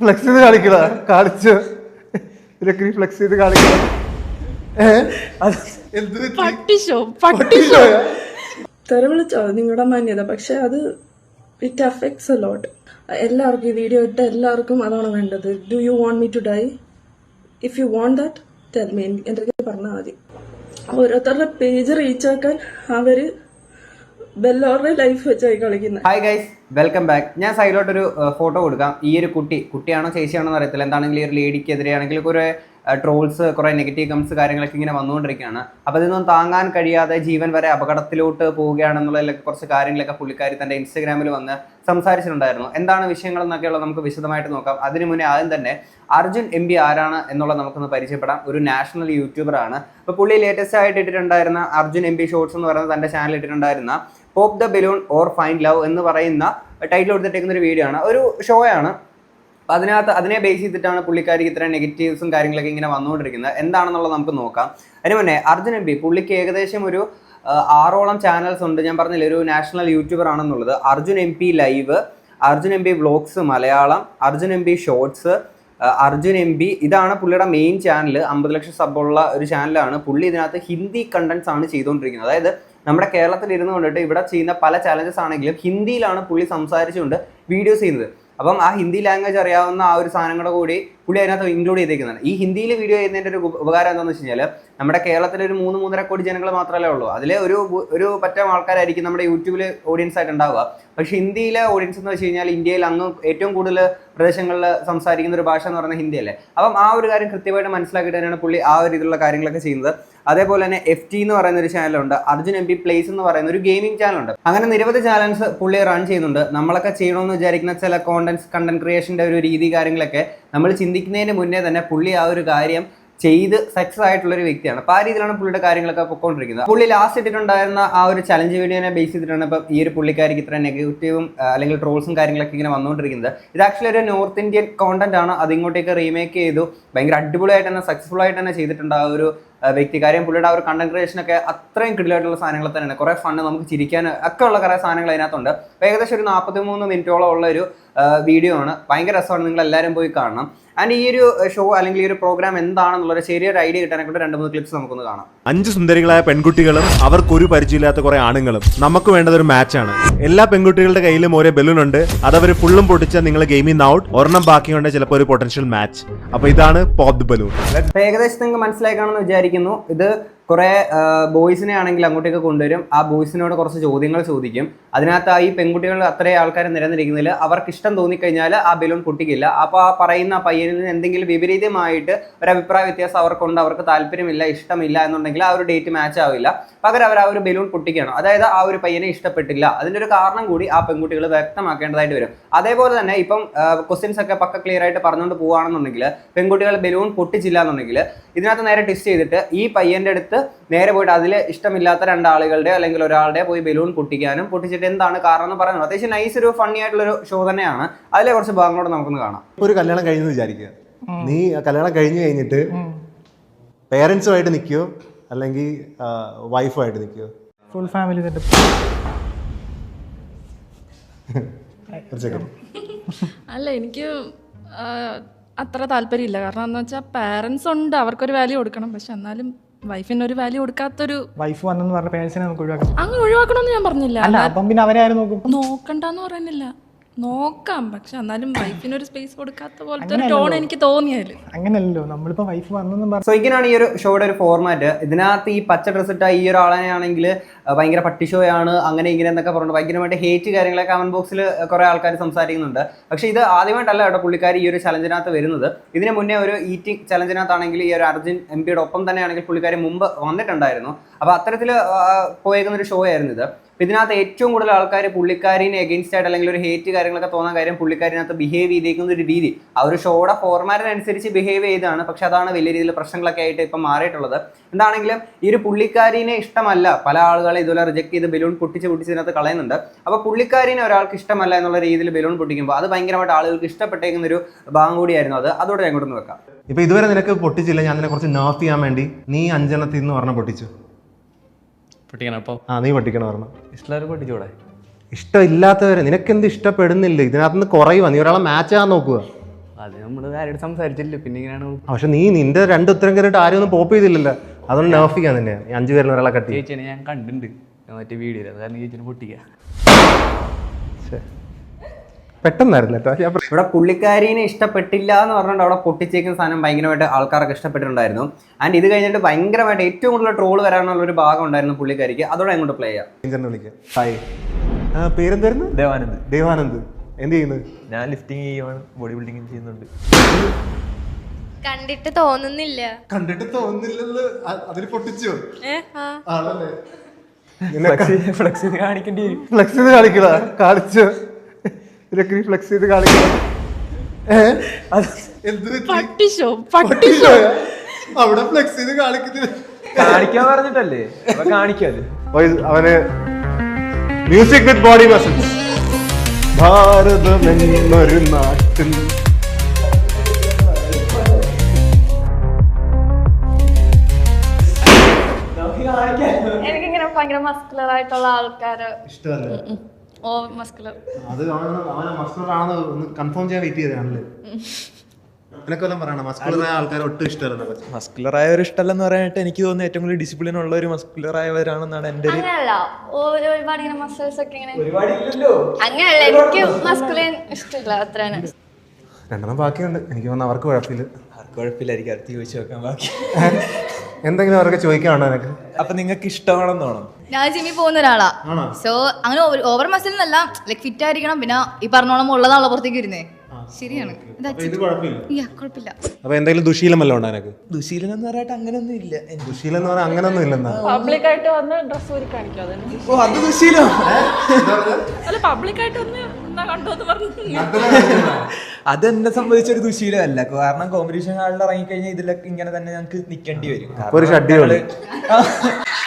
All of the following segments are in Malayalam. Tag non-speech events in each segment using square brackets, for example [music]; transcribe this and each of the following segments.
ഫ്ലെക്സ് ചെയ്ത് കാണിക്കണ കാണിച്ചു. ഇതൊക്കെ നീ ഫ്ലെക്സ് ചെയ്ത് കാണിക്കണ? പട്ടിഷോ? നിങ്ങളുടെ മാന്യത. പക്ഷെ അത് ഇറ്റ് അഫക്ട്സ് എ ലോട്ട് എല്ലാവർക്കും ഈ വീഡിയോ ഇട്ട എല്ലാവർക്കും അതാണ് വേണ്ടത്. Do you want me to die if you want that tell me എന്റെ പറഞ്ഞാൽ മതി. ഓരോരുത്തരുടെ പേജ് റീച്ചാക്കാൻ അവർ ബെല്ലോറുടെ ലൈഫ് വെച്ചായി കളിക്കുന്നത് ഹായ് ഗൈസ് വെൽക്കം ബാക്ക് ഞാൻ സൈഡിലോട്ടൊരു ഫോട്ടോ കൊടുക്കാം. ഈ ഒരു കുട്ടി കുട്ടിയാണോ ചേച്ചിയാണോ എന്ന് അറിയത്തില്ല എന്താണെങ്കിലും ഈ ഒരു ലേഡിക്കെതിരെയാണെങ്കിൽ കുറേ ട്രോൾസ് കുറേ നെഗറ്റീവ് കമൻസ് കാര്യങ്ങളൊക്കെ ഇങ്ങനെ വന്നുകൊണ്ടിരിക്കുകയാണ്. അപ്പോൾ ഇതൊന്നും താങ്ങാൻ കഴിയാതെ ജീവൻ വരെ അപകടത്തിലോട്ട് പോവുകയാണെന്നുള്ളതിലൊക്കെ കുറച്ച് കാര്യങ്ങളൊക്കെ പുള്ളിക്കാരി തന്റെ ഇൻസ്റ്റഗ്രാമിൽ വന്ന് സംസാരിച്ചിട്ടുണ്ടായിരുന്നു. എന്താണ് വിഷയങ്ങൾ എന്നൊക്കെയുള്ള നമുക്ക് വിശദമായിട്ട് നോക്കാം. അതിനു മുന്നേ ആദ്യം തന്നെ അർജുൻ എം പി ആരാണ് എന്നുള്ളത് നമുക്കൊന്ന് പരിചയപ്പെടാം. ഒരു നാഷണൽ യൂട്യൂബറാണ് അപ്പോൾ പുള്ളി ലേറ്റസ്റ്റ് ആയിട്ട് ഇട്ടിട്ടുണ്ടായിരുന്ന അർജുൻ എം പി ഷോർട്സ് എന്ന് പറയുന്ന തന്റെ channel ഇട്ടിട്ടുണ്ടായിരുന്ന pop the balloon or find love എന്ന് പറയുന്ന ടൈറ്റിൽ കൊടുത്തിട്ടേക്കുന്ന ഒരു വീഡിയോ ആണ്. ഒരു ഷോ ആണ്. അപ്പോൾ അതിനകത്ത് അതിനെ ബേസ് ചെയ്തിട്ടാണ് പുള്ളിക്കാരിക്ക് ഇത്ര നെഗറ്റീവ്സും കാര്യങ്ങളൊക്കെ ഇങ്ങനെ വന്നുകൊണ്ടിരിക്കുന്നത്. എന്താണെന്നുള്ളത് നമുക്ക് നോക്കാം. അതിന് മുന്നേ അർജുൻ എം പി പുള്ളിക്ക് ഏകദേശം ഒരു ആറോളം ചാനൽസ് ഉണ്ട്. ഞാൻ പറഞ്ഞില്ല ഒരു നാഷണൽ യൂട്യൂബർ ആണെന്നുള്ളത്. Arjun M P live Arjun M P vlogs Malayalam Arjun M P shorts Arjun M P ഇതാണ് പുള്ളിയുടെ മെയിൻ ചാനൽ അമ്പത് ലക്ഷം സബുള്ള ഒരു ചാനലാണ് പുള്ളി ഇതിനകത്ത് ഹിന്ദി കണ്ടന്റ്സ് ആണ് ചെയ്തുകൊണ്ടിരിക്കുന്നത്. അതായത് നമ്മുടെ കേരളത്തിൽ ഇരുന്ന് കൊണ്ടിട്ട് ഇവിടെ ചെയ്യുന്ന പല ചാലഞ്ചസ് ആണെങ്കിലും ഹിന്ദിയിലാണ് പുള്ളി സംസാരിച്ചുകൊണ്ട് വീഡിയോസ് ചെയ്യുന്നത്. അപ്പം ആ ഹിന്ദി ലാംഗ്വേജ് അറിയാവുന്ന ആ ഒരു സാധനങ്ങളുടെ കൂടി പുള്ളി അതിനകത്ത് ഇൻക്ലൂഡ് ചെയ്തേക്കുന്നതാണ്. ഈ ഹിന്ദിയിൽ വീഡിയോ ചെയ്യുന്നതിന്റെ ഒരു ഉപകാരം എന്താണെന്ന് വെച്ച് കഴിഞ്ഞാൽ നമ്മുടെ കേരളത്തിലെ ഒരു മൂന്ന് മൂന്നര കോടി ജനങ്ങൾ മാത്രമല്ലേ ഉള്ളൂ. അതിലെ ഒരു ഒരു പറ്റം ആൾക്കാരായിരിക്കും നമ്മുടെ യൂട്യൂബിൽ ഓഡിയൻസ് ആയിട്ട് ഉണ്ടാവുക. പക്ഷേ ഹിന്ദിയിലെ ഓഡിയൻസ് എന്ന് വെച്ച് കഴിഞ്ഞാൽ ഇന്ത്യയിൽ അങ്ങ് ഏറ്റവും കൂടുതൽ പ്രദേശങ്ങളിൽ സംസാരിക്കുന്ന ഒരു ഭാഷ എന്ന് പറയുന്നത് ഹിന്ദിയല്ലേ. അപ്പം ആ ഒരു കാര്യം കൃത്യമായിട്ട് മനസ്സിലാക്കിയിട്ട് തന്നെയാണ് പുള്ളി ആ ഒരു രീതിയിലുള്ള കാര്യങ്ങളൊക്കെ ചെയ്യുന്നത്. അതേപോലെ തന്നെ എഫ് ടി എന്ന് പറയുന്ന ഒരു ചാനലുണ്ട് അർജുൻ എം പി പ്ലേസ് എന്ന് പറയുന്ന ഒരു ഗെയിമിംഗ് ചാനലുണ്ട് അങ്ങനെ നിരവധി ചാനൽസ് പുള്ളി റൺ ചെയ്യുന്നുണ്ട്. നമ്മളൊക്കെ ചെയ്യണമെന്ന് വിചാരിക്കുന്ന ചില കോണ്ടന്റ് കണ്ടന്റ് ക്രിയേഷന്റെ ഒരു രീതി കാര്യങ്ങളൊക്കെ നമ്മൾ ചിന്തിക്കുന്നതിന് മുന്നേ തന്നെ പുള്ളി ആ ഒരു കാര്യം ചെയ്ത് സക്സസ് ആയിട്ടുള്ള ഒരു വ്യക്തിയാണ്. അപ്പോൾ ആ രീതിയിലാണ് പുള്ളിയുടെ കാര്യങ്ങളൊക്കെ പൊക്കോണ്ടിരിക്കുന്നത്. പുള്ളി ലാസ്റ്റ് ഇട്ടിട്ടുണ്ടായിരുന്ന ആ ഒരു ചലഞ്ച് വീഡിയോനെ ബേസ് ചെയ്തിട്ടാണ് ഇപ്പം ഈ ഒരു പുള്ളിക്കാരിക്ക് ഇത്ര നെഗറ്റീവും അല്ലെങ്കിൽ ട്രോൾസും കാര്യങ്ങളൊക്കെ ഇങ്ങനെ വന്നുകൊണ്ടിരിക്കുന്നത് ഇത് ആക്ച്വലി ഒരു നോർത്ത് ഇന്ത്യൻ കോണ്ടന്റ് ആണ്. അതിങ്ങോട്ടേക്ക് റീമേക്ക് ചെയ്തു. ഭയങ്കര അടിപൊളിയായിട്ട് തന്നെ സക്സസ്ഫുൾ ആയിട്ട് തന്നെ ചെയ്തിട്ടുണ്ട് ആ ഒരു വ്യക്തി. കാര്യം പുള്ളിയുടെ ആ ഒരു കണ്ടന്റ് ക്രിയേഷൻ ഒക്കെ അത്രയും കിടിലായിട്ടുള്ള സാധനങ്ങൾ തന്നെയാണ്. കുറെ ഫണ്ട് നമുക്ക് ചിരിക്കാൻ ഒക്കെ ഉള്ള കുറേ സാധനങ്ങൾ അതിനകത്തുണ്ട്. ഏകദേശം ഒരു നാൽപ്പത്തി മൂന്ന് മിനിറ്റോളം ഉള്ള ഒരു വീഡിയോ ആണ്. ഭയങ്കര രസമാണ്. നിങ്ങൾ എല്ലാവരും പോയി കാണണം. ആൻഡ് ഈ ഒരു ഷോ അല്ലെങ്കിൽ ഈ ഒരു പ്രോഗ്രാം എന്താണെന്നുള്ളൊരു ചെറിയൊരു ഐഡിയ കിട്ടാനൊക്കെ രണ്ട് മൂന്ന് ക്ലിപ്സ് നമുക്കൊന്ന് കാണാം. അഞ്ച് സുന്ദരികളായ പെൺകുട്ടികളും അവർക്കൊരു പരിചയമില്ലാത്ത കുറെ ആണുങ്ങളും. നമുക്ക് വേണ്ടത് ഒരു മാച്ചാണ് എല്ലാ പെൺകുട്ടികളുടെ കയ്യിലും ഓരോ ബലൂൺ ഉണ്ട്. അവർ ഫുള്ളും പൊട്ടിച്ചാൽ നിങ്ങൾ ഗെയിമിൽ ഔട്ട് ഒരെണ്ണം ബാക്കി ബാക്കിയുണ്ട് ചിലപ്പോൾ ഒരു പൊട്ടൻഷ്യൽ മാച്ച് അപ്പൊ ഇതാണ് പോപ്പ് ബലൂൺ ഏകദേശം നിങ്ങൾക്ക് മനസ്സിലായി കാണുമെന്ന് വിചാരിക്കുന്നു. ഇത് കുറെ ബോയ്സിനെ ആണെങ്കിൽ അങ്ങോട്ടേക്ക് കൊണ്ടുവരും. ആ ബോയ്സിനോട് കുറച്ച് ചോദ്യങ്ങൾ ചോദിക്കും. അതിനകത്ത് ഈ പെൺകുട്ടികൾ അത്രയും ആൾക്കാർ നിരന്നിരിക്കുന്നതിൽ അവർക്ക് ഇഷ്ടം തോന്നിക്കഴിഞ്ഞാൽ ആ ബലൂൺ പൊട്ടിക്കില്ല. അപ്പോൾ ആ പറയുന്ന പയ്യനിൽ നിന്ന് എന്തെങ്കിലും വിപരീതമായിട്ട് ഒരു അഭിപ്രായ വ്യത്യാസം അവർക്കുണ്ട്. അവർക്ക് താല്പര്യമില്ല ഇഷ്ടമില്ല എന്നുണ്ടെങ്കിൽ ആ ഒരു ഡേറ്റ് മാച്ച് ആവില്ല. പകരം അവർ ആ ഒരു ബലൂൺ പൊട്ടിക്കണം. അതായത് ആ ഒരു പയ്യനെ ഇഷ്ടപ്പെട്ടില്ല. അതിന്റെ ഒരു കാരണം കൂടി ആ പെൺകുട്ടികൾ വ്യക്തമാക്കേണ്ടതായിട്ട് വരും. അതേപോലെ തന്നെ ഇപ്പം ക്വസ്റ്റ്യൻസ് ഒക്കെ പക്ക ക്ലിയർ ആയിട്ട് പറഞ്ഞുകൊണ്ട് പോവുകയാണെന്നുണ്ടെങ്കിൽ പെൺകുട്ടികൾ ബലൂൺ പൊട്ടിച്ചില്ല എന്നുണ്ടെങ്കിൽ ഇതിനകത്ത് നേരെ ടെസ്റ്റ് ചെയ്തിട്ട് ഈ പയ്യന്റെ അടുത്ത് നേരെ പോയിട്ട് അതിൽ ഇഷ്ടമില്ലാത്ത രണ്ടാളുകളുടെ അല്ലെങ്കിൽ ഒരാളുടെ പോയി ബലൂൺ പൊട്ടിക്കാനും പൊട്ടിച്ചിട്ട് എന്താണ് കാരണം എന്ന് പറയുന്നത്. അത്യാവശ്യം നൈസ് ഒരു ഫണ്ണി ആയിട്ടുള്ള ഒരു ഷോ തന്നെയാണ്. അതിലെ കുറച്ച് ഭാഗങ്ങളോട് നമുക്കൊന്ന് കാണാം. ഒരു കല്യാണം കഴിഞ്ഞെന്ന് വിചാരിക്കുക. നീ കല്യാണം കഴിഞ്ഞു കഴിഞ്ഞിട്ട് പേരൻസുമായിട്ട് നിൽക്കുവോ അല്ലെങ്കിൽ വൈഫുമായിട്ട് നിൽക്കുവോ ഫുൾ ഫാമിലി സെറ്റപ്പ് അല്ല എനിക്ക് അത്ര താല്പര്യമില്ല. കാരണം എന്താ വെച്ചാൽ പാരൻസ് ഉണ്ട്. അവർക്കൊരു വാല്യൂ കൊടുക്കണം. പക്ഷെ എന്നാലും വൈഫിന് ഒരു വാല്യൂ കൊടുക്കാത്തൊരു വൈഫ് വന്നെന്ന് പറഞ്ഞ പേരൻസിനെ നമുക്ക് ഒഴിവാക്കാം. അങ്ങനെ ഒഴിവാക്കണമെന്ന് ഞാൻ പറഞ്ഞില്ല. അല്ല അപ്പം പിന്നെ അവരെ ആരും നോക്കും? നോക്കണ്ടെന്ന് പറയുന്നില്ല. നോക്കാം. പക്ഷെ എന്നാലും വൈഫിന് ഒരു സ്പേസ് കൊടുക്കാത്ത പോലത്തെ ഒരു ടോൺ എനിക്ക് തോന്നിയാൽ. അങ്ങനല്ലോ നമ്മളിപ്പോ വൈഫ് വന്നെന്നും പറഞ്ഞു സോ ഇങ്ങനെയാണ് ഈ ഒരു ഷോയുടെ ഒരു ഫോർമാറ്റ് ഇതിനകത്ത് ഈ പച്ച ഡ്രസ് ഇട്ട ഈ ഒരാളെ ആണെങ്കിൽ ഭയങ്കര പട്ടിഷോയാണ് അങ്ങനെ ഇങ്ങനെ എന്നൊക്കെ പറഞ്ഞു ഭയങ്കരമായിട്ട് ഹേറ്റ് കാര്യങ്ങളൊക്കെ കമന്റ് ബോക്സിൽ കുറെ ആൾക്കാർ സംസാരിക്കുന്നുണ്ട്. പക്ഷേ ഇത് ആദ്യമായിട്ടല്ല കേട്ടോ പുള്ളിക്കാരി ഈ ഒരു ചലഞ്ചിനകത്ത് വരുന്നത്. ഇതിനു മുന്നേ ഒരു ഈറ്റിംഗ് ചലഞ്ചിനകത്താണെങ്കിൽ ഈ ഒരു അർജുൻ എം പിയുടെ ഒപ്പം തന്നെയാണെങ്കിൽ പുള്ളിക്കാരി മുമ്പ് വന്നിട്ടുണ്ടായിരുന്നു. അപ്പോൾ അത്തരത്തിൽ പോയേക്കുന്ന ഒരു ഷോ ആയിരുന്നു ഇത്. അപ്പൊ ഇതിനകത്ത് ഏറ്റവും കൂടുതൽ ആൾക്കാർ പുള്ളിക്കാരിനെ എഗെയിൻസ്റ്റ് ആയിട്ട് അല്ലെങ്കിൽ ഒരു ഹേറ്റ് കാര്യങ്ങളൊക്കെ തോന്നാൻ കാര്യം പുള്ളിക്കാരിനകത്ത് ബിഹേവ് ചെയ്തേക്കുന്ന ഒരു രീതി. ആ ഒരു ഷോയുടെ ഫോർമാറ്റിനനുസരിച്ച് ബിഹേവ് ചെയ്താണ് പക്ഷെ അതാണ് വലിയ രീതിയിൽ പ്രശ്നങ്ങളൊക്കെ ആയിട്ട് ഇപ്പം മാറിയിട്ടുള്ളത്. എന്താണെങ്കിലും ഈ ഒരു പുള്ളിക്കാരിനെ ഇഷ്ടമല്ല. പല ആളുകളെ ഇതുപോലെ റിജക്ട് ചെയ്ത് ബലൂൺ പൊട്ടിച്ച് പൊട്ടിച്ച് ഇതിനകത്ത് കളയുന്നുണ്ട്. അപ്പോൾ പുള്ളിക്കാരിനെ ഒരാൾക്ക് ഇഷ്ടമല്ല എന്നുള്ള രീതിയിൽ ബലൂൺ പൊട്ടിക്കുമ്പോൾ അത് ഭയങ്കരമായിട്ട് ആളുകൾക്ക് ഇഷ്ടപ്പെട്ടേക്കുന്ന ഒരു ഭാഗം കൂടിയായിരുന്നു അത്. അതോടെ ഞാൻ കൊണ്ടുവന്ന് വെക്കാം. ഇപ്പൊ ഇതുവരെ നിനക്ക് പൊട്ടിച്ചില്ല. ഞാൻ നിന്നെ കുറച്ച് നേർത്ത് ചെയ്യാൻ വേണ്ടി നീ അഞ്ചെണ്ണത്തിൽ നിന്ന് പറഞ്ഞ പൊട്ടിച്ചു. പൊട്ടിക്കണം അപ്പോൾ ആ നീ പറഞ്ഞു പൊട്ടിച്ചൂടെ ഇഷ്ടമില്ലാത്തവരെ നിനക്ക് എന്ത് ഇഷ്ടപ്പെടുന്നില്ല? ഇതിനകത്ത് നിന്ന് കുറയുക നീ ഒരാളെ മാച്ച് ആകാൻ നോക്കുക. അത് നമ്മൾ ആരോട് സംസാരിച്ചില്ല പിന്നെ ഇങ്ങനെയാണ് പക്ഷെ നീ നിന്റെ രണ്ട് ഉത്തരം കയറിയിട്ട് ആരും ഒന്നും പോപ്പ് ചെയ്തില്ലല്ലോ. അതൊന്നും നർഫിക്കാൻ തന്നെ അഞ്ചു പേരിൽ ഒരാളെ കട്ടി ചേച്ചിനെ ഞാൻ കണ്ടിട്ടുണ്ട്. മറ്റേ വീഡിയോയിൽ അത് കാരണം ചേച്ചിനെ പൊട്ടിക്കുക പെട്ടെന്നായിരുന്നു കേട്ടോ ഇവിടെ പുള്ളിക്കാരീനെ ഇഷ്ടപ്പെട്ടില്ല എന്ന് പറഞ്ഞുകൊണ്ട് അവിടെ പൊട്ടിച്ചേക്കുന്ന സാധനം ഭയങ്കരമായിട്ട് ആൾക്കാർക്ക് ഇഷ്ടപ്പെട്ടിട്ടുണ്ടായിരുന്നു. ആൻഡ് ഇത് കഴിഞ്ഞിട്ട് ഭയങ്കരമായിട്ട് ഏറ്റവും കൂടുതൽ ട്രോൾ വരാനുള്ള ഒരു ഭാഗം ഉണ്ടായിരുന്നു പുള്ളിക്കാരിക്ക്. അതോടെ അങ്ങോട്ട് പ്ലേ ചെയ്യാം. വിളിക്കാം. ഹായ് ആ പേരെന്തായിരുന്നു? ദേവാനന്ദ്. ദേവാനന്ദ്. എന്ത് ചെയ്യുന്നത് ഞാൻ ലിഫ്റ്റിംഗ് ചെയ്യുവാണ് ബോഡി ബിൽഡിംഗ് ചെയ്യുന്നുണ്ട്. കണ്ടിട്ട് തോന്നുന്നില്ല. കണ്ടിട്ട് തോന്നുന്നില്ലെന്ന് അതിൽ പൊട്ടിച്ചോ? ആണല്ലേ? ഫ്ലെക്സ് കാണിക്കേണ്ടി ഫ്ലക്സ് കാണിക്കടാ. കാണിച്ചോ. ഇതൊക്കെ നീ ഫ്ലെക്സ് ചെയ്ത് കാണിക്കണം? അവിടെ ഫ്ലെക്സ് ചെയ്ത് കാണിക്കുന്നില്ല കാണിക്കാൻ പറഞ്ഞിട്ടല്ലേ? കാണിക്കാത് അവന് മ്യൂസിക് വിത്ത് ബോഡി മസിൽസ് നാട്ടിൽ. എനിക്കിങ്ങനെ ഭയങ്കര മസ്കുലർ ആയിട്ടുള്ള ആൾക്കാര്. ഇഷ്ടമല്ല? ഓ മസ്കുലർ അത് അവന് മസ്കുലർ ആണെന്ന് ഒന്ന് കൺഫേം ചെയ്യാൻ വെയിറ്റ് ചെയ്തതാണല്ലേ മസ്കുലറായ ഒരു ഇഷ്ടമല്ലെന്ന് പറയാനായിട്ട് എനിക്ക് തോന്നുന്നു ഏറ്റവും കൂടുതൽ ഡിസിപ്ലിൻ ഉള്ള ഒരു മസ്കുലറായവരാണെന്നാണ് എന്റെ എന്റെ ഒരു ഓ- ഒരുപാട് ഇങ്ങനെ മസിൽസ് ഒക്കെ ഇങ്ങനെ അങ്ങനല്ല എനിക്ക് മസ്കുലിൻ ഇഷ്ടമില്ല അത്രയാണ് രണ്ടെണ്ണം ബാക്കിയുണ്ട്. എനിക്ക് തോന്നുന്നു അവർക്ക് കുഴപ്പമില്ല. അവർക്ക് കുഴപ്പമില്ലായിരിക്കും അടുത്ത് ചോദിച്ചു നോക്കാൻ ബാക്കി. എന്തെങ്കിലും അവർക്ക് ചോദിക്കാണോ നിനക്ക്? അപ്പൊ നിങ്ങൾക്ക് ഇഷ്ടമാണെന്നോണം ഞാൻ ജിമ്മിൽ പോകുന്ന ഒരാളാ. സോ അങ്ങനെ ഓവർ മസിൽ എന്നല്ല ലൈക് ഫിറ്റ് ആയിരിക്കണം. പിന്നെ ഈ പറഞ്ഞോളം ഉള്ളതാണല്ലോ പുറത്തേക്ക് വരുന്നേ. ശരിയാണ്. ഇത് കുഴപ്പമില്ല. അപ്പൊ എന്തെങ്കിലും ദുശീലം വല്ലതും ഉണ്ടോ എന്ന് ഇല്ല. എനിക്ക് ദുശീലം എന്ന് പറഞ്ഞാൽ അങ്ങനൊന്നും ഇല്ലെന്നാ? പബ്ലിക് ആയിട്ട് വന്ന് ഡ്രസ് ഊരി കാണിക്കും അതന്നെ ഓ അത് ദുശീലം. അല്ല പബ്ലിക് ആയിട്ട് വന്ന് എന്നാ കണ്ടു എന്ന് പറഞ്ഞു അതെന്നെ സംബന്ധിച്ചൊരു ദുശീലമല്ല. കാരണം കോമ്പറ്റീഷൻ ഹാളിൽ ഇറങ്ങിക്കഴിഞ്ഞാൽ ഇതിലൊക്കെ ഇങ്ങനെ തന്നെ ഞങ്ങൾക്ക് നിൽക്കേണ്ടി വരും. ഒരു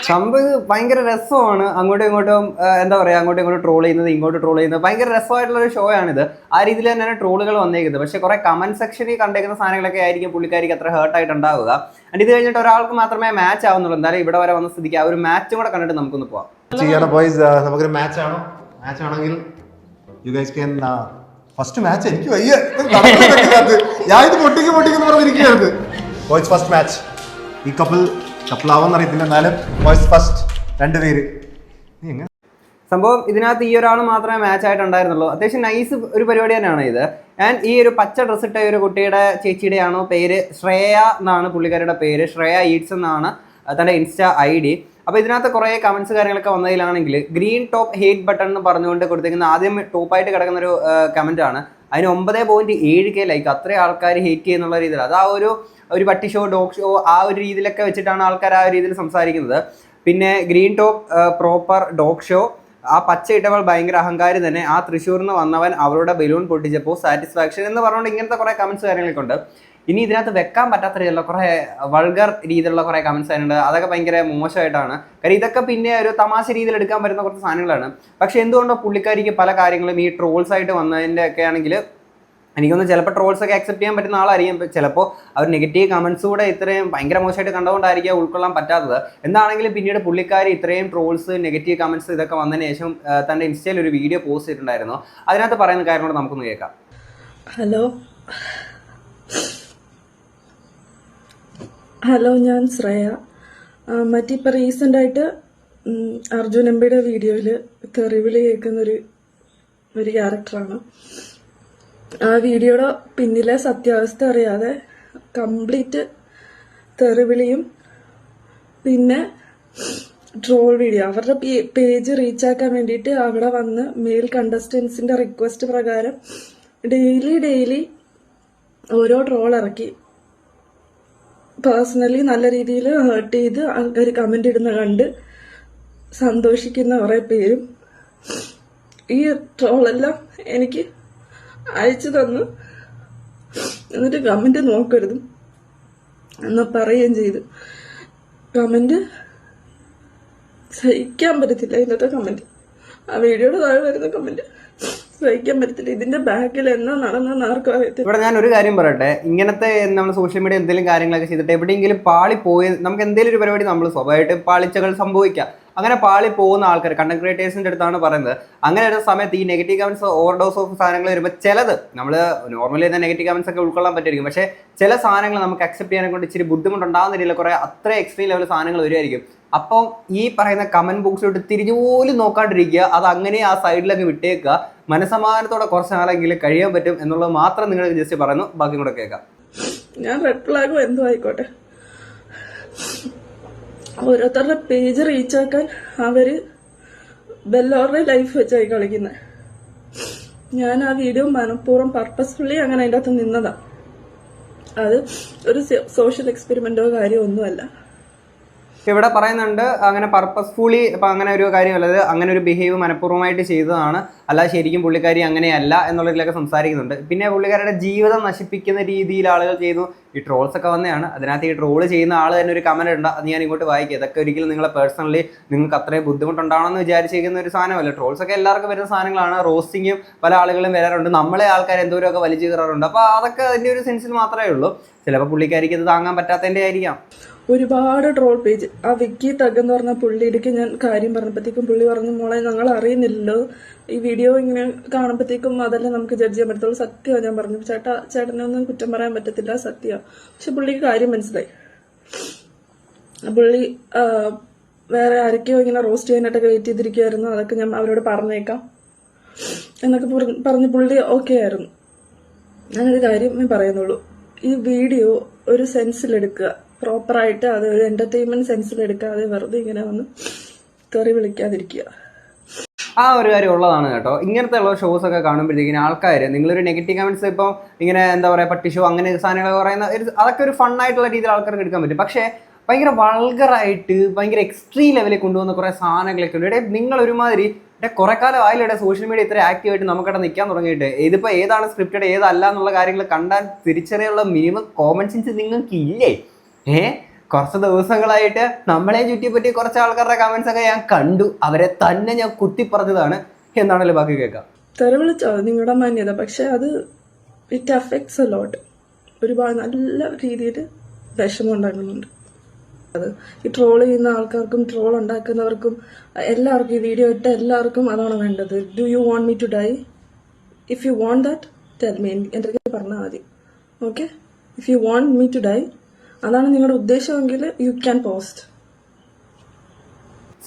സംഭവം [laughs] ഭയങ്കര രസമാണ്. അങ്ങോട്ടും ഇങ്ങോട്ടും എന്താ പറയാ അങ്ങോട്ടും ഇങ്ങോട്ടും ട്രോൾ ചെയ്യുന്നത് ഇങ്ങോട്ട് ട്രോൾ ചെയ്യുന്നത്. ഭയങ്കര രസമായിട്ടുള്ള ഒരു ഷോ ആണിത്. ആ രീതിയിൽ തന്നെയാണ് ട്രോളുകൾ വന്നേക്കുന്നത്. പക്ഷെ കുറെ കമന്റ് സെക്ഷനിൽ കണ്ടേക്കുന്ന സാധനങ്ങളൊക്കെ ആയിരിക്കും പുള്ളിക്കാരിക്ക് അത്ര ഹേർട്ട് ആയിട്ടുണ്ടാവുക. ആൻഡ് ഇത് കഴിഞ്ഞിട്ട് ഒരാൾക്ക് മാത്രമേ മാച്ച് ആവുന്നുള്ളൂ. എന്തായാലും ഇവിടെ വരെ വന്ന സ്ഥിതിക്ക് ആ ഒരു മാച്ചും കൂടെ കണ്ടിട്ട് നമുക്കൊന്ന് പോവാം. നമുക്കൊരു മാച്ച് ആണോ? മാച്ച് ആണെങ്കിൽ you guys can first match എനിക്ക് വയ്യ. ഞാൻ ഇത് പൊട്ടിക്ക് പൊട്ടിക്കുന്നു പറഞ്ഞിരിക്കുന്നത് ബോയ്സ് ഫസ്റ്റ് മാച്ച് ഈ കപ്പിൾ കപ്പിൾ ആവാന്ന് അറിയത്തില്ല. എന്നാലും ബോയ്സ് ഫസ്റ്റ് രണ്ടുപേര് സംഭവം ഇതിനകത്ത് ഈ ഒരാൾ മാത്രമേ മാച്ച് ആയിട്ടുണ്ടായിരുന്നുള്ളൂ. അത്യാവശ്യം നൈസ് ഒരു പരിപാടി തന്നെയാണ് ഇത്. ഞാൻ ഈ ഒരു പച്ച ഡ്രസ്സിട്ട ഒരു കുട്ടിയുടെ ചേച്ചിയുടെയാണോ പേര്? ശ്രേയ എന്നാണ് പുള്ളിക്കാരുടെ പേര്. ശ്രേയ ഈറ്റ്സ് എന്നാണ്. തന്റെ ഇൻസ്റ്റ ഐ ഡി അപ്പോൾ ഇതിനകത്ത് കുറേ കമൻസ് കാര്യങ്ങളൊക്കെ വന്നതിലാണെങ്കിൽ ഗ്രീൻ ടോപ്പ് ഹേറ്റ് ബട്ടൺ എന്ന് പറഞ്ഞുകൊണ്ട് കൊടുത്തിരിക്കുന്ന ആദ്യം ടോപ്പായിട്ട് കിടക്കുന്ന ഒരു കമന്റ് ആണ്. അതിന് ഒമ്പത് പോയിന്റ് ഏഴ് കെ ലൈക്ക് അത്രയും ആൾക്കാർ ഹേറ്റ് ചെയ്യുന്നുള്ള രീതിയിൽ അത് ആ ഒരു ഒരു പട്ടി ഷോ ഡോഗ് ഷോ ആ ഒരു രീതിയിലൊക്കെ വെച്ചിട്ടാണ് ആൾക്കാർ ആ ഒരു രീതിയിൽ സംസാരിക്കുന്നത്. പിന്നെ green top proper dog show ആ പച്ച ഇട്ടവൾ ഭയങ്കര അഹങ്കാരി തന്നെ. ആ തൃശ്ശൂരിൽ നിന്ന് വന്നവൻ അവരുടെ ബലൂൺ പൊട്ടിച്ചപ്പോൾ സാറ്റിസ്ഫാക്ഷൻ എന്ന് പറഞ്ഞുകൊണ്ട് ഇങ്ങനത്തെ കുറേ കമൻസ് കാര്യങ്ങളൊക്കെ ഉണ്ട്. ഇനി ഇതിനകത്ത് വെക്കാൻ പറ്റാത്ത രീതിയിലുള്ള കുറേ വൾഗർ രീതിയിലുള്ള കുറേ കമൻസ് ആയിട്ടുണ്ട് അതൊക്കെ ഭയങ്കര മോശമായിട്ടാണ്. കാര്യം ഇതൊക്കെ പിന്നെ ഒരു തമാശ രീതിയിൽ എടുക്കാൻ പറ്റുന്ന കുറച്ച് സാധനങ്ങളാണ്. പക്ഷെ എന്തുകൊണ്ടോ പുള്ളിക്കാരിക്ക് പല കാര്യങ്ങളും ഈ ട്രോൾസ് ആയിട്ട് വന്നതിന്റെ ഒക്കെ ആണെങ്കിൽ എനിക്കൊന്ന് ചിലപ്പോൾ ട്രോൾസ് ഒക്കെ അക്സെപ്റ്റ് ചെയ്യാൻ പറ്റുന്ന ആളായിരിക്കും. ചിലപ്പോൾ അവർ നെഗറ്റീവ് കമൻസ് കൂടെ ഇത്രയും ഭയങ്കര മോശമായിട്ട് കണ്ടുകൊണ്ടായിരിക്കും ഉൾക്കൊള്ളാൻ പറ്റാത്തത്. എന്താണെങ്കിലും പിന്നീട് പുള്ളിക്കാർ ഇത്രയും ട്രോൾസ് നെഗറ്റീവ് കമൻസ് ഇതൊക്കെ വന്നതിന് ശേഷം തന്റെ ഇൻസ്റ്റയിൽ ഒരു വീഡിയോ പോസ്റ്റ് ചെയ്തിട്ടുണ്ടായിരുന്നു. അതിനകത്ത് പറയുന്ന കാര്യം കൂടെ നമുക്കൊന്ന് കേൾക്കാം. ഹലോ. ഹലോ ഞാൻ ശ്രേയ. മറ്റിപ്പോൾ റീസെന്റായിട്ട് അർജുൻ എംബിയുടെ വീഡിയോയിൽ തെറിവിളി കേൾക്കുന്നൊരു ഒരു ക്യാരക്ടറാണ്. ആ വീഡിയോയുടെ പിന്നിലെ സത്യാവസ്ഥ അറിയാതെ കംപ്ലീറ്റ് തെറിവിളിയും പിന്നെ ട്രോൾ വീഡിയോ. അവരുടെ പേജ് റീച്ചാക്കാൻ വേണ്ടിയിട്ട് അവിടെ വന്ന് മെയിൽ കണ്ടസ്റ്റൻസിന്റെ റിക്വസ്റ്റ് പ്രകാരം ഡെയിലി ഡെയിലി ഓരോ ട്രോൾ ഇറക്കി. പേഴ്സണലി നല്ല രീതിയിൽ ഹേർട്ട് ചെയ്ത് ആൾക്കാർ കമന്റ് ഇടുന്ന കണ്ട് സന്തോഷിക്കുന്ന കുറേ പേരും ഈ ട്രോളെല്ലാം എനിക്ക് അയച്ചു തന്നു. എന്നിട്ട് കമന്റ് നോക്കരുത് എന്ന് പറയുകയും ചെയ്തു. കമന്റ് സഹിക്കാൻ പറ്റത്തില്ല ഇന്നത്തെ കമന്റ് ആ വീഡിയോയുടെ താഴെ വരുന്ന കമന്റ് സഹിക്കാൻ പറ്റത്തില്ല. ഇതിന്റെ ബാക്കിൽ എന്നാ നടന്നെന്ന് അറിയത്തില്ല. ഇവിടെ ഞാൻ ഒരു കാര്യം പറയട്ടെ. ഇങ്ങനത്തെ നമ്മൾ സോഷ്യൽ മീഡിയ എന്തെങ്കിലും കാര്യങ്ങളൊക്കെ ചെയ്തിട്ട് എവിടെയെങ്കിലും പാളി പോയി നമുക്ക് എന്തെങ്കിലും ഒരു പരിപാടി നമ്മൾ സ്വഭാവമായിട്ട് പാളിച്ചകൾ സംഭവിക്കാം. അങ്ങനെ പാളി പോകുന്ന ആൾക്കാർ കണ്ടന്റ് ക്രിയേറ്റേഴ്സിന്റെ അടുത്താണ് പറയുന്നത്. അങ്ങനെ ഒരു സമയത്ത് ഈ നെഗറ്റീവ് കമന്റ്സ് ഓവർഡോസ് ഓഫ് സാധനങ്ങൾ വരുമ്പോൾ ചിലത് നമ്മൾ നോർമലി തന്നെ നെഗറ്റീവ് കമൻസ് ഒക്കെ ഉൾക്കൊള്ളാൻ പറ്റുമായിരിക്കും പക്ഷേ ചില സാധനങ്ങൾ നമുക്ക് അക്സെപ്റ്റ് ചെയ്യാനെ കൊണ്ട് ഇച്ചിരി ബുദ്ധിമുട്ടുണ്ടാകുന്ന രീതിയിൽ കുറേ അത്ര എക്സ്ട്രീം ലെവൽ സാധനങ്ങൾ വരുമായിരിക്കും. അപ്പം ഈ പറയുന്ന കമന്റ് ബോക്സിലോട്ട് തിരിഞ്ഞു പോലും നോക്കാണ്ടിരിക്കുക അത് അങ്ങനെ ആ സൈഡിലൊക്കെ വിട്ടേക്കുക. മനസമാധാനത്തോടെ കുറച്ച് നാളെങ്കിലും കഴിയാൻ പറ്റും എന്നുള്ളത് മാത്രം നിങ്ങൾ ജസ്റ്റ് പറയുന്നു. ബാക്കി കൂടെ കേൾക്കാം. ഞാൻ റെഡ് ഫ്ലാഗും എന്തോ ആയിക്കോട്ടെ. ഓരോരുത്തരുടെ പേജ് റീച്ച് ആക്കാൻ അവർ ബെല്ലോറുടെ ലൈഫ് വെച്ചായി കളിക്കുന്നത് ഞാൻ ആ വീഡിയോ മനഃപൂർവം പർപ്പസ്ഫുള്ളി അങ്ങനെ അതിന്റെ അകത്ത് നിന്നതാ. അത് ഒരു സോഷ്യൽ എക്സ്പെരിമെന്റോ കാര്യമോ ഒന്നുമല്ല. ഇവിടെ പറയുന്നുണ്ട് അങ്ങനെ പർപ്പസ്ഫുള്ളി ഇപ്പം അങ്ങനെ ഒരു കാര്യമല്ല. അത് അങ്ങനെ ഒരു ബിഹേവ് മനഃപൂർവമായിട്ട് ചെയ്തതാണ്. അല്ല ശരിക്കും പുള്ളിക്കാരി അങ്ങനെയല്ല എന്നുള്ളതിലൊക്കെ സംസാരിക്കുന്നുണ്ട്. പിന്നെ പുള്ളിക്കാരുടെ ജീവിതം നശിപ്പിക്കുന്ന രീതിയിൽ ആളുകൾ ചെയ്തു ഈ ട്രോൾസ് ഒക്കെ വന്നതാണ്. അതിനകത്ത് ഈ ട്രോൾ ചെയ്യുന്ന ആൾ തന്നെ ഒരു കമന്റ് ഉണ്ട്. അത് ഞാൻ ഇങ്ങോട്ട് വായിക്കുക ഇതൊക്കെ ഒരിക്കലും നിങ്ങളെ പേഴ്സണലി നിങ്ങൾക്ക് അത്രയും ബുദ്ധിമുട്ടുണ്ടാണെന്ന് വിചാരിച്ചിരിക്കുന്ന ഒരു സാധനമല്ല. ട്രോൾസ് ഒക്കെ എല്ലാവർക്കും വരുന്ന സാധനങ്ങളാണ്. റോസ്റ്റിങ്ങും പല ആളുകളും വരാറുണ്ട്. നമ്മളെ ആൾക്കാർ എന്തോരമൊക്കെ വലിച്ചു കയറാറുണ്ട്. അപ്പോൾ അതൊക്കെ അതിന്റെ ഒരു സെൻസിൽ മാത്രമേ ഉള്ളൂ. ചിലപ്പോൾ പുള്ളിക്കാരിക്ക് ഇത് താങ്ങാൻ പറ്റാത്തതിന്റെ ആയിരിക്കാം. ഒരുപാട് ട്രോൾ പേജ് ആ വിക്കി തഗ് എന്ന് പറഞ്ഞ പുള്ളിയിടയ്ക്ക് ഞാൻ കാര്യം പറഞ്ഞപ്പോഴത്തേക്കും പുള്ളി പറഞ്ഞു മോളെ ഞങ്ങൾ അറിയുന്നില്ലല്ലോ. ഈ വീഡിയോ ഇങ്ങനെ കാണുമ്പോഴത്തേക്കും അതല്ലേ നമുക്ക് ജഡ്ജ് ചെയ്യാൻ പറ്റത്തുള്ളൂ. സത്യമാണ് ഞാൻ പറഞ്ഞു. ചേട്ടാ ചേട്ടനൊന്നും കുറ്റം പറയാൻ പറ്റത്തില്ല സത്യമാണ് പക്ഷെ പുള്ളിക്ക് കാര്യം മനസ്സിലായി. പുള്ളി വേറെ ആരൊക്കെയോ ഇങ്ങനെ റോസ്റ്റ് ചെയ്യാനായിട്ടൊക്കെ വെയിറ്റ് ചെയ്തിരിക്കുമായിരുന്നു അതൊക്കെ ഞാൻ അവരോട് പറഞ്ഞേക്കാം. എന്നൊക്കെ പറഞ്ഞ് പുള്ളി ഓക്കെ ആയിരുന്നു. ഞാനൊരു കാര്യം പറയുന്നുള്ളൂ. ഈ വീഡിയോ ഒരു സെൻസിലെടുക്കുക പ്രോപ്പറായിട്ട് അത് ഒരു എന്റർടൈൻമെന്റ് സെൻസിലെടുക്കാതെ വെറുതെ ഇങ്ങനെ വന്ന് തെറി വിളിക്കാതിരിക്കുക. ആ ഒരു കാര്യം ഉള്ളതാണ് കേട്ടോ. ഇങ്ങനത്തെ ഉള്ള ഷോസ് ഒക്കെ കാണുമ്പോഴത്തേക്കിന് ആൾക്കാർ നിങ്ങളൊരു നെഗറ്റീവ് കമൻസ് ഇപ്പോൾ ഇങ്ങനെ എന്താ പറയുക പട്ടി ഷോ അങ്ങനെ സാധനങ്ങൾ പറയുന്ന ഒരു- അതൊക്കെ ഒരു ഫണ്ണായിട്ടുള്ള രീതിയിൽ ആൾക്കാർക്ക് എടുക്കാൻ പറ്റും. പക്ഷേ ഭയങ്കര വൾഗറായിട്ട് ഭയങ്കര എക്സ്ട്രീം ലെവലിൽ കൊണ്ടുവന്ന കുറേ സാധനങ്ങളൊക്കെ ഉണ്ട്. ഇവിടെ നിങ്ങൾ ഒരുമാതിരി ഇവിടെ കുറെ കാലം ആയില്ലേ സോഷ്യൽ മീഡിയ ഇത്ര ആക്റ്റീവായിട്ട് നമുക്കിവിടെ നിൽക്കാൻ തുടങ്ങിയിട്ട്. ഇതിപ്പോൾ ഏതാണ് സ്ക്രിപ്റ്റഡ് ഏതല്ല എന്നുള്ള കാര്യങ്ങൾ കണ്ടാൽ തിരിച്ചറിയുള്ള മിനിമം കോമൺ സെൻസ് നിങ്ങൾക്ക് ഇല്ലേ ഏ? കുറച്ച് ദിവസങ്ങളായിട്ട് നമ്മളെ ചുറ്റിപ്പറ്റി കുറച്ച് ആൾക്കാരുടെ കമന്റ്സ് ഒക്കെ ഞാൻ കണ്ടു. അവരെ തന്നെ ഞാൻ കുത്തി പറഞ്ഞതാണ് എന്നാണല്ലോ ബാക്കി കേൾക്കാം. തെറി വിളിച്ചോ? നിങ്ങളുടെ മാന്യത. പക്ഷെ അത് ഇറ്റ് അഫക്ട്സ് എ ലോട്ട് ഒരുപാട് നല്ല രീതിയിൽ വിഷമം ഉണ്ടാക്കുന്നുണ്ട്. അത് ഈ ട്രോൾ ചെയ്യുന്ന ആൾക്കാർക്കും ട്രോൾ ഉണ്ടാക്കുന്നവർക്കും എല്ലാവർക്കും ഈ വീഡിയോ ഇട്ട എല്ലാവർക്കും അതാണ് വേണ്ടത്. Do you want me to die if you want that tell me എന്റെ പറഞ്ഞാൽ മതി. Okay if you want me to die അതാണ് നിങ്ങളുടെ ഉദ്ദേശമെങ്കിൽ യു ക്യാൻ പോസ്റ്റ്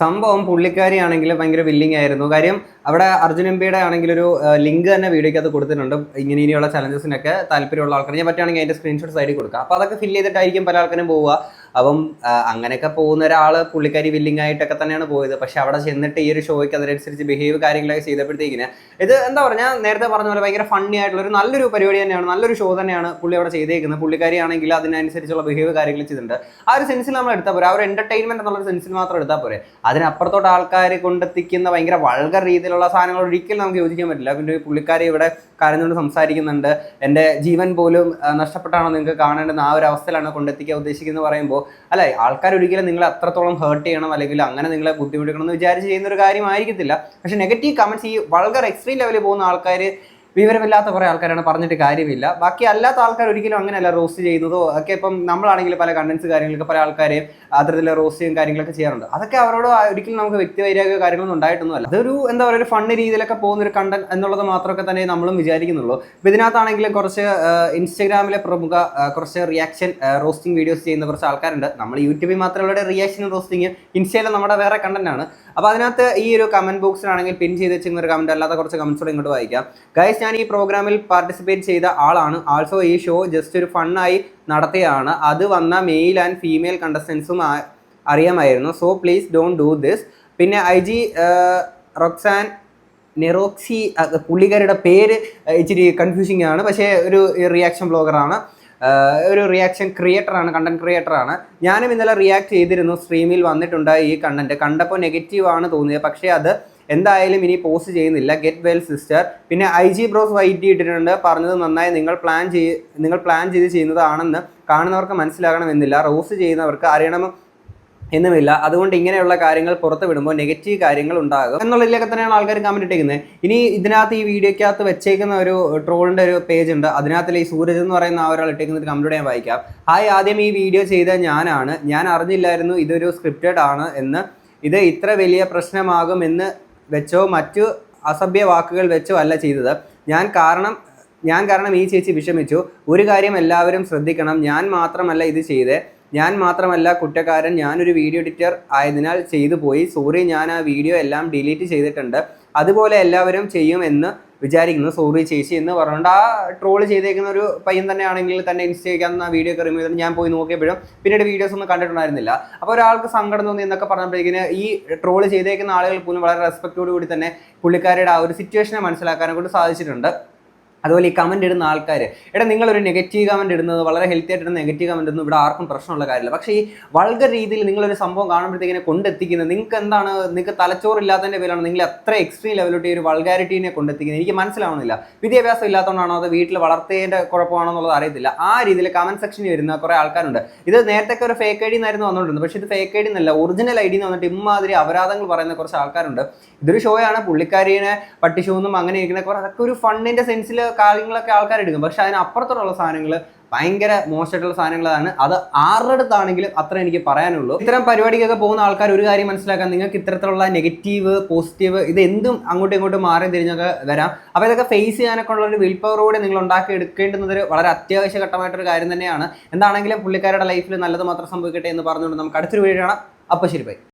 സംഭവം പുള്ളിക്കാരിയാണെങ്കിൽ ഭയങ്കര വില്ലിങ് ആയിരുന്നു. കാര്യം അവിടെ അർജുൻ എംപിയുടെ ആണെങ്കിൽ ഒരു ലിങ്ക് തന്നെ വീഡിയോയ്ക്കകത്ത് കൊടുത്തിട്ടുണ്ട്. ഇങ്ങനെ ഇനിയുള്ള ചലഞ്ചസിനൊക്കെ താല്പര്യമുള്ള ആൾക്കാർ ഞാൻ പറ്റുകയാണെങ്കിൽ അതിന്റെ സ്ക്രീൻഷോട്ട് സൈഡിൽ കൊടുക്കുക അപ്പോൾ അതൊക്കെ ഫില്ല് ചെയ്തിട്ടായിരിക്കും പല ആൾക്കാരും പോവുക. അപ്പം അങ്ങനെയൊക്കെ പോകുന്ന ഒരാൾ പുള്ളിക്കാരി വില്ലിങ് ആയിട്ടൊക്കെ തന്നെയാണ് പോയത്. പക്ഷെ അവിടെ ചെന്നിട്ട് ഈ ഒരു ഷോയ്ക്ക് അതിനനുസരിച്ച് ബിഹേവ് കാര്യങ്ങളൊക്കെ ചെയ്തപ്പോഴത്തേക്കിന് ഇത് എന്താ പറയുക നേരത്തെ പറഞ്ഞ പോലെ ഭയങ്കര ഫണ്ണി ആയിട്ടുള്ള ഒരു നല്ലൊരു പരിപാടി തന്നെയാണ് നല്ലൊരു ഷോ തന്നെയാണ് പുള്ളി അവിടെ ചെയ്തേക്കുന്നത്. പുള്ളിക്കാരി ആണെങ്കിൽ അതിനനുസരിച്ചുള്ള ബിഹേവ് കാര്യങ്ങൾ ചെയ്തിട്ടുണ്ട്. ആ ഒരു സെൻസിൽ നമ്മൾ എടുത്താൽ പോരെ. ആ ഒരു എന്റർടൈൻമെന്റ് എന്നുള്ള സെൻസിൽ മാത്രം എടുത്താൽ പോരെ. അതിനപ്പുറത്തോട്ട് ആൾക്കാർ കൊണ്ടെത്തിക്കുന്ന ഭയങ്കര വൾഗർ രീതിയിലുള്ള സാധനങ്ങൾ ഒരിക്കലും നമുക്ക് യോജിക്കാൻ പറ്റില്ല. പിന്നെ പുള്ളിക്കാരി ഇവിടെ കരഞ്ഞുകൊണ്ട് സംസാരിക്കുന്നുണ്ട്. എന്റെ ജീവൻ പോലും നഷ്ടപ്പെട്ടാണോ നിങ്ങൾക്ക് കാണേണ്ടത് ആ ഒരു അവസ്ഥയിലാണ് കൊണ്ടെത്തിക്കാൻ ഉദ്ദേശിക്കുന്നത് പറയുമ്പോൾ അല്ലെ ആൾക്കാർ ഒരിക്കലും നിങ്ങളെ അത്രത്തോളം ഹേർട്ട് ചെയ്യണം അല്ലെങ്കിൽ അങ്ങനെ നിങ്ങളെ ബുദ്ധിമുട്ടിക്കണം എന്ന് വിചാരിച്ച് ചെയ്യുന്ന ഒരു കാര്യമായിരിക്കത്തില്ല. പക്ഷേ നെഗറ്റീവ് കമന്റ്സ് ഈ വൾഗർ എക്സ്ട്രീം ലെവലിൽ പോകുന്ന ആൾക്കാർ വിവരമില്ലാത്ത കുറേ ആൾക്കാരാണ് പറഞ്ഞിട്ട് കാര്യമില്ല. ബാക്കി അല്ലാത്ത ആൾക്കാർ ഒരിക്കലും അങ്ങനെയല്ല റോസ്റ്റ് ചെയ്യുന്നതോ ഒക്കെ ഇപ്പം നമ്മളാണെങ്കിൽ പല കണ്ടൻസ് കാര്യങ്ങളൊക്കെ പല ആൾക്കാരെയും റോസ്റ്റും കാര്യങ്ങളൊക്കെ ചെയ്യാറുണ്ട്. അതൊക്കെ അവരോട് ഒരിക്കലും നമുക്ക് വ്യക്തിവൈരാഗ്യ കാര്യങ്ങളൊന്നും ഉണ്ടായിട്ടൊന്നുമല്ല അതൊരു എന്താ പറയുക ഒരു ഫണ്ട് രീതിയിലൊക്കെ പോകുന്ന ഒരു കണ്ടന്റ് എന്നുള്ളത് മാത്രമൊക്കെ തന്നെ നമ്മളും വിചാരിക്കുന്നുള്ളൂ. ഇപ്പം ഇതിനകത്താണെങ്കിലും കുറച്ച് ഇൻസ്റ്റാഗ്രാമിലെ പ്രമുഖ കുറച്ച് റിയാക്ഷൻ റോസ്റ്റിംഗ് വീഡിയോസ് ചെയ്യുന്ന കുറച്ച് ആൾക്കാരുണ്ട്. നമ്മൾ യൂട്യൂബിൽ മാത്രമുള്ള റിയാക്ഷൻ റോസ്റ്റിംഗ് ഇൻസ്റ്റയിൽ നമ്മുടെ വേറെ കണ്ടന്റ് ആണ്. അപ്പോൾ അതിനകത്ത് ഈ ഒരു കമന്റ് ബോക്സിലാണെങ്കിൽ പിൻ ചെയ്ത് വെച്ചിരുന്ന ഒരു കമന്റ് അല്ലാത്ത കുറച്ച് കമന്റ്സ് കൂടെ ഇങ്ങോട്ട് വായിക്കാം. ഗൈസ് ഞാൻ ഈ പ്രോഗ്രാമിൽ പാർട്ടിസിപ്പേറ്റ് ചെയ്ത ആളാണ്. ആൾസോ ഈ ഷോ ജസ്റ്റ് ഒരു ഫണ്ണായി നടത്തിയാണ് അത് വന്ന മെയിൽ ആൻഡ് ഫീമെയിൽ കണ്ടസ്റ്റൻസും അറിയാമായിരുന്നു. So please don't do this പിന്നെ ഐ ജി റൊക്സാൻ നെറോക്സി പുള്ളിക്കാരുടെ പേര് ഇച്ചിരി കൺഫ്യൂസിങ് ആണ്. പക്ഷേ ഒരു റിയാക്ഷൻ ബ്ലോഗറാണ് ഒരു റിയാക്ഷൻ ക്രിയേറ്ററാണ് കണ്ടന്റ് ക്രിയേറ്ററാണ് ഞാനും ഇന്നലെ റിയാക്ട് ചെയ്തിരുന്നു. സ്ട്രീമിൽ വന്നിട്ടുണ്ടായി ഈ കണ്ടന്റ് കണ്ടപ്പോൾ നെഗറ്റീവ് ആണ് തോന്നിയത്. പക്ഷേ അത് എന്തായാലും ഇനി പോസ്റ്റ് ചെയ്യുന്നില്ല. ഗെറ്റ് വെൽ സിസ്റ്റർ പിന്നെ ഐ ജി ബ്രോസ് വൈറ്റി ഇട്ടിട്ടുണ്ട് പറഞ്ഞത് നന്നായി. നിങ്ങൾ പ്ലാൻ ചെയ്ത് നിങ്ങൾ പ്ലാൻ ചെയ്ത് ചെയ്യുന്നതാണെന്ന് കാണുന്നവർക്ക് മനസ്സിലാകണമെന്നില്ല. റോസ് ചെയ്യുന്നവർക്ക് അറിയണം എന്നുമില്ല. അതുകൊണ്ട് ഇങ്ങനെയുള്ള കാര്യങ്ങൾ പുറത്ത് വിടുമ്പോൾ നെഗറ്റീവ് കാര്യങ്ങൾ ഉണ്ടാകും. എന്നുള്ളതിലൊക്കെ തന്നെയാണ് ആൾക്കാർ കമന്റ് ഇട്ടിരിക്കുന്നത്. ഇനി ഇതിനകത്ത് ഈ വീഡിയോക്കകത്ത് വെച്ചേക്കുന്ന ഒരു ട്രോളിന്റെ ഒരു പേജ് ഉണ്ട്. അതിനകത്തിൽ ഈ സൂരജ് എന്ന് പറയുന്ന ആ ഒരാൾ ഇട്ടേക്കുന്ന ഒരു കമന്റ് ഞാൻ വായിക്കാം. ഹായ് ആദ്യം ഈ വീഡിയോ ചെയ്ത ഞാനാണ്. ഞാൻ അറിഞ്ഞില്ലായിരുന്നു ഇതൊരു സ്ക്രിപ്റ്റഡ് ആണ് എന്ന്. ഇത് ഇത്ര വലിയ പ്രശ്നമാകുമെന്ന് വെച്ചോ മറ്റു അസഭ്യ വാക്കുകൾ വെച്ചോ അല്ല ചെയ്തത്. ഞാൻ കാരണം ഞാൻ കാരണം ഈ ചേച്ചി വിഷമിച്ചു. ഒരു കാര്യം എല്ലാവരും ശ്രദ്ധിക്കണം. ഞാൻ മാത്രമല്ല ഇത് ചെയ്തേ. ഞാൻ മാത്രമല്ല കുറ്റക്കാരൻ. ഞാനൊരു വീഡിയോ എഡിറ്റർ ആയതിനാൽ ചെയ്തു പോയി. സോറി ഞാൻ ആ വീഡിയോ എല്ലാം ഡിലീറ്റ് ചെയ്തിട്ടുണ്ട്. അതുപോലെ എല്ലാവരും ചെയ്യുമെന്ന് വിചാരിക്കുന്നു. സോറി ചേച്ചി എന്ന് പറഞ്ഞുകൊണ്ട് ആ ട്രോൾ ചെയ്തേക്കുന്ന ഒരു പയ്യൻ തന്നെ ആണെങ്കിൽ തന്നെ ഇൻസ്റ്റഗ്രാം ആ വീഡിയോ ഒക്കെ റിമൂവ് ഞാൻ പോയി നോക്കിയപ്പോഴും പിന്നീട് വീഡിയോസ് ഒന്നും കണ്ടിട്ടുണ്ടായിരുന്നില്ല. അപ്പോൾ ഒരാൾക്ക് സങ്കടം തോന്നി എന്നൊക്കെ പറഞ്ഞപ്പോഴേക്കിന് ഈ ട്രോൾ ചെയ്തേക്കുന്ന ആളുകൾ പോലും വളരെ റെസ്പെക്റ്റോടുകൂടി തന്നെ പുള്ളിക്കാരുടെ ആ ഒരു സിറ്റുവേഷനെ മനസ്സിലാക്കാനെ കൊണ്ട് സാധിച്ചിട്ടുണ്ട്. അതുപോലെ ഈ കമന്റ് ഇടുന്ന ആൾക്കാർ എടാ നിങ്ങളൊരു നെഗറ്റീവ് കമന്റ് ഇടുന്നത് വളരെ ഹെൽത്തി ആയിട്ട് നെഗറ്റീവ് കമന്റ് ഒന്നും ഇവിടെ ആർക്കും പ്രശ്നമുള്ള കാര്യമില്ല. പക്ഷേ ഈ വൾഗർ രീതിയിൽ നിങ്ങളൊരു സംഭവം കാണുമ്പോഴത്തേക്കിനെ കൊണ്ടെത്തിക്കുന്നത് നിങ്ങൾക്ക് എന്താണ് നിങ്ങൾക്ക് തലച്ചോറില്ലാത്തതിന്റെ പേരാണ് നിങ്ങൾ അത്ര എക്സ്ട്രീം ലെവലോട്ട് ഈ ഒരു വൾഗാരിറ്റീനെ കൊണ്ടെത്തിക്കുന്നത്. എനിക്ക് മനസ്സിലാവുന്നില്ല. വിദ്യാഭ്യാസം ഇല്ലാത്തതുകൊണ്ടാണോ അത് വീട്ടിൽ വളർത്തേന്റെ കുഴപ്പമാണോ എന്നുള്ളത് അറിയത്തില്ല. ആ രീതിയിൽ കമന്റ് സെക്ഷനിൽ വരുന്ന കുറേ ആൾക്കാരുണ്ട്. ഇത് നേരത്തെ ഒരു ഫേക്ക് ഐ ഡി എന്നായിരുന്നു വന്നുകൊണ്ടിരുന്നത് പക്ഷേ ഇത് ഫേക്ക് ഐ ഡി എന്നല്ല ഒറിജിനൽ ഐ ഡി എന്ന് വന്നിട്ട് ഇമ്മാതിരി അപരാധങ്ങൾ പറയുന്ന കുറച്ച് ആൾക്കാരുണ്ട്. ഇതൊരു ഷോയാണ് പുള്ളിക്കാരിനെ പട്ടിഷൂന്നും അങ്ങനെ ഇരിക്കുന്ന കുറേ അതൊക്കെ ഒരു ഫണ്ടിന്റെ സെൻസിൽ കാര്യങ്ങളൊക്കെ ആൾക്കാർ എടുക്കും. പക്ഷെ അതിനപ്പുറത്തുള്ള സാധനങ്ങൾ ഭയങ്കര മോശമായിട്ടുള്ള സാധനങ്ങളാണ്. അത് ആരുടെ അടുത്താണെങ്കിലും അത്ര എനിക്ക് പറയാനുള്ളൂ. ഇത്തരം പരിപാടിക്കൊക്കെ പോകുന്ന ആൾക്കാർ ഒരു കാര്യം മനസ്സിലാക്കാൻ നിങ്ങൾക്ക് ഇത്തരത്തിലുള്ള നെഗറ്റീവ് പോസിറ്റീവ് ഇത് എന്തും അങ്ങോട്ടും ഇങ്ങോട്ടും മാറി തിരിഞ്ഞൊക്കെ വരാം. അപ്പോൾ ഇതൊക്കെ ഫേസ് ചെയ്യാനൊക്കെ ഉള്ള ഒരു വിൽ പവറോടെ നിങ്ങൾ ഉണ്ടാക്കി എടുക്കേണ്ടുന്നത് വളരെ അത്യാവശ്യ ഘട്ടമായിട്ടൊരു കാര്യം തന്നെയാണ്. എന്താണെങ്കിലും പുള്ളിക്കാരുടെ ലൈഫിൽ നല്ലത് മാത്രം സംഭവിക്കട്ടെ എന്ന് പറഞ്ഞുകൊണ്ട് നമുക്ക് അടുത്തൊരു കാണാം. അപ്പോൾ ശരി ബൈ.